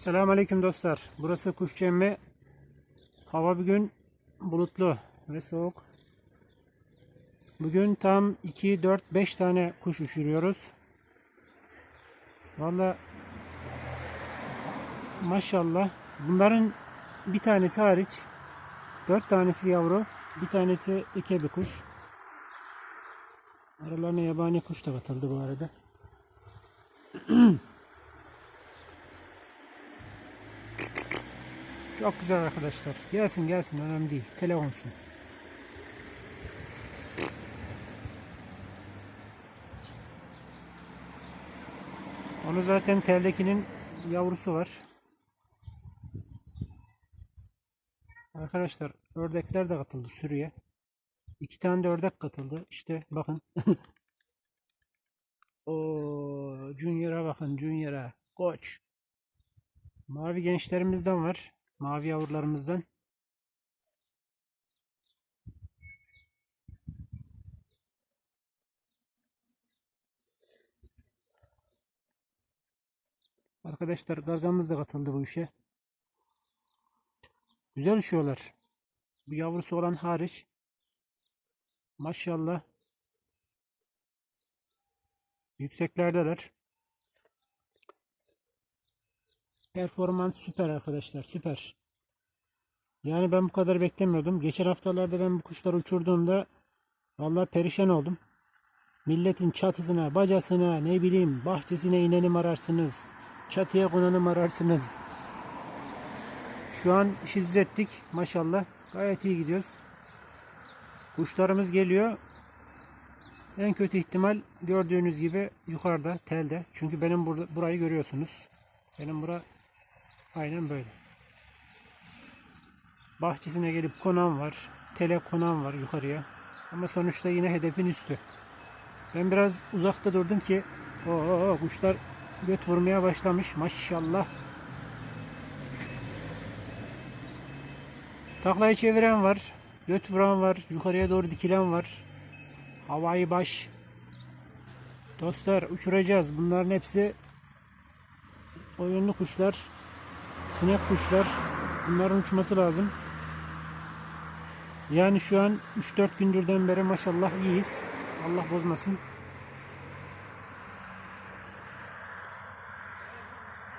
Selamünaleyküm dostlar. Burası Kuşçu Emmi. Hava bugün bulutlu ve soğuk. Bugün tam 2, 4, 5 tane kuş uçuruyoruz. Valla maşallah bunların bir tanesi hariç 4 tanesi yavru, bir tanesi eke bir kuş. Aralarına yabani kuş da katıldı bu arada. Çok güzel arkadaşlar. Gelsin gelsin önemli değil. Telefonsun. Onu zaten teldekinin yavrusu var. Arkadaşlar ördekler de katıldı sürüye. İki tane de ördek katıldı. İşte bakın. O Junior'a bakın Junior'a. Koç. Mavi gençlerimizden var. Mavi yavrularımızdan. Arkadaşlar gargamız da katıldı bu işe. Güzel uçuyorlar. Bu yavrusu olan hariç. Maşallah. Yükseklerdeler. Performans süper arkadaşlar süper. Yani ben bu kadar beklemiyordum. Geçen haftalarda ben bu kuşları uçurduğumda vallahi perişan oldum. Milletin çatısına, bacasına, ne bileyim bahçesine inenim ararsınız. Çatıya konanım ararsınız. Şu an işi düzelttik maşallah. Gayet iyi gidiyoruz. Kuşlarımız geliyor. En kötü ihtimal gördüğünüz gibi yukarıda telde. Çünkü benim burayı görüyorsunuz. Benim bura aynen böyle. Bahçesine gelip konan var. Tele konan var yukarıya. Ama sonuçta yine hedefin üstü. Ben biraz uzakta durdum ki o kuşlar göt vurmaya başlamış maşallah. Taklayı çeviren var. Göt vuran var. Yukarıya doğru dikilen var. Havai baş. Dostlar uçuracağız. Bunların hepsi oyunlu kuşlar. Sinek kuşlar. Bunların uçması lazım. Yani şu an 3-4 gündürden beri maşallah iyiyiz. Allah bozmasın.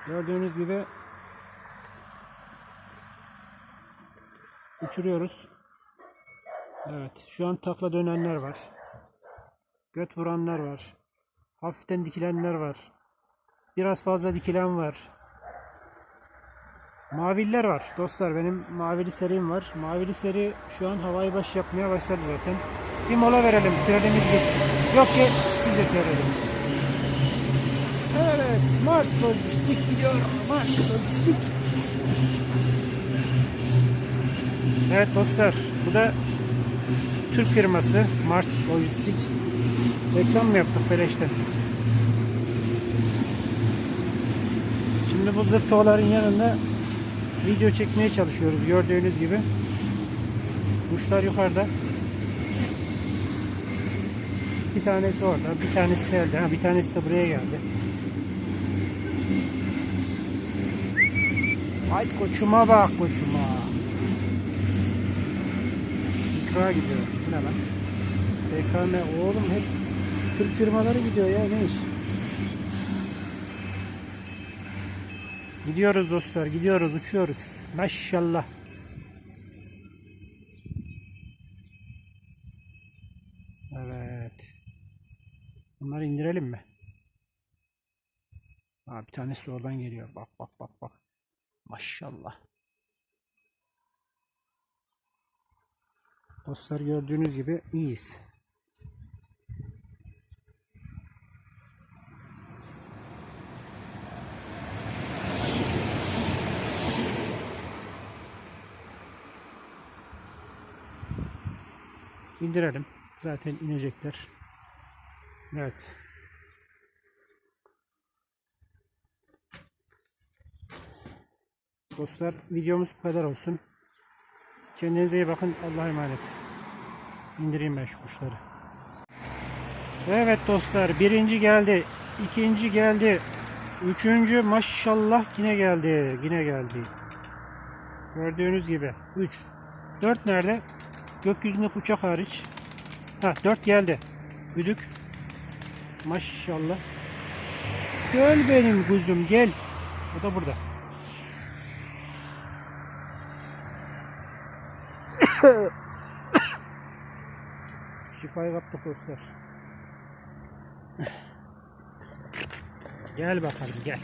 Gördüğünüz gibi uçuruyoruz. Evet, şu an takla dönenler var. Göt vuranlar var. Hafiften dikilenler var. Biraz fazla dikilen var. Maviller var dostlar. Benim mavili serim var. Mavili seri şu an havayı baş yapmaya başladı zaten. Bir mola verelim. Trenimiz geçsin. Yok ki siz de seyredin. Evet. Mars Lojistik gidiyor. Mars Lojistik. Evet dostlar. Bu da Türk firması Mars Lojistik. Reklam mı yaptık beleşten? Şimdi bu zırtoğların yanında video çekmeye çalışıyoruz gördüğünüz gibi. Kuşlar yukarıda. İki tanesi orada, bir tanesi geldi. Ha, bir tanesi de buraya geldi. Ay koçuma bak koçuma. İkra gidiyor. Ne lan? BKM oğlum hep Türk firmaları gidiyor ya ne iş? Gidiyoruz dostlar, gidiyoruz, uçuyoruz. Maşallah. Evet. Bunları indirelim mi? Ha, bir tanesi oradan geliyor. Bak bak bak bak. Maşallah. Dostlar gördüğünüz gibi iyiyiz. İndirelim. Zaten inecekler. Evet. Dostlar videomuz bu kadar olsun. Kendinize iyi bakın. Allah'a emanet. İndireyim ben şu kuşları. Evet dostlar birinci geldi. ikinci geldi. Üçüncü maşallah yine geldi. Yine geldi. Gördüğünüz gibi. 3. 4 nerede? Gökyüzünde uçak hariç. Ha 4 geldi. Güdük. Maşallah. Gel benim kuzum gel. O da burada. Şifayı kaptık dostlar. Gel bakalım gel.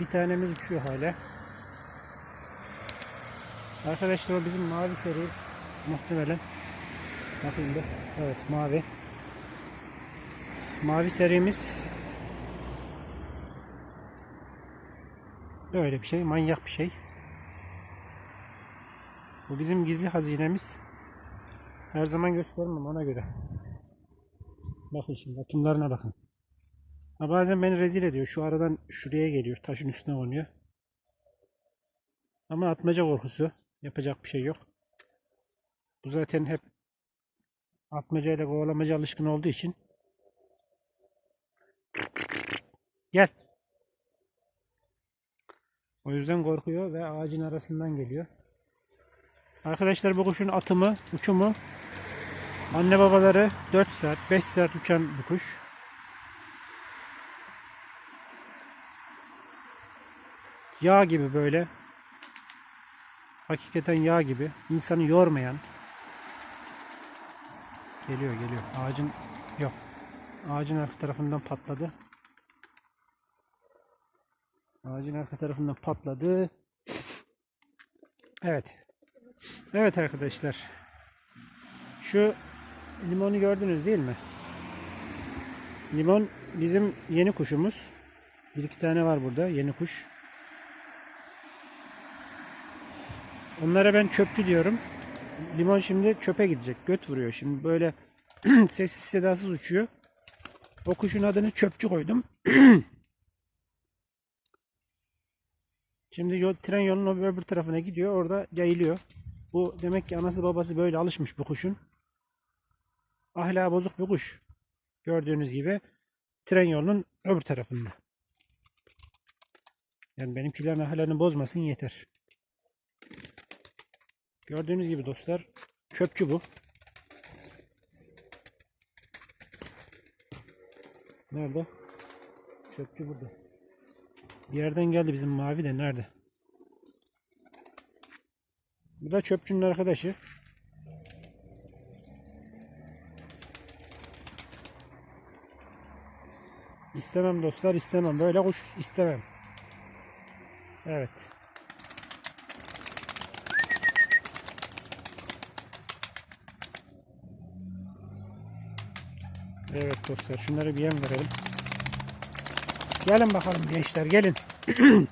Bir tanemiz uçuyor hala. Arkadaşlar o bizim mavi seri muhtemelen. Bakayım da. Evet mavi. Mavi serimiz böyle bir şey. Manyak bir şey. Bu bizim gizli hazinemiz. Her zaman göstermem ona göre. Bakın şimdi atımlarına bakın. Ha bazen beni rezil ediyor. Şu aradan şuraya geliyor. Taşın üstüne oynuyor. Ama atmaca korkusu. Yapacak bir şey yok. Bu zaten hep atmacayla kovalamaca alışkın olduğu için. Gel. O yüzden korkuyor ve ağacın arasından geliyor. Arkadaşlar bu kuşun atımı, uçumu anne babaları 4 saat, 5 saat uçan bir kuş. Yağ gibi böyle. Hakikaten yağ gibi. insanı yormayan. Geliyor geliyor. Ağacın yok. Ağacın arka tarafından patladı. Ağacın arka tarafından patladı. Evet. Evet arkadaşlar. Şu limonu gördünüz değil mi? Limon bizim yeni kuşumuz. Bir iki tane var burada yeni kuş. Onlara ben çöpçü diyorum. Limon şimdi çöpe gidecek. Göt vuruyor. Şimdi böyle sessiz sedasız uçuyor. O kuşun adını çöpçü koydum. Şimdi yol, tren yolunun öbür tarafına gidiyor. Orada yayılıyor. Bu demek ki anası babası böyle alışmış bu kuşun. Ahlakı bozuk bir kuş. Gördüğünüz gibi tren yolunun öbür tarafında. Yani benimkilerin ahlakını bozmasın yeter. Gördüğünüz gibi dostlar çöpçü bu. Nerede? Çöpçü burada. Bir yerden geldi bizim mavi de nerede? Bu da çöpçünün arkadaşı. İstemem dostlar istemem. Böyle kuş istemem. Evet. Evet dostlar şunları bir yem verelim. Gelin bakalım gençler gelin.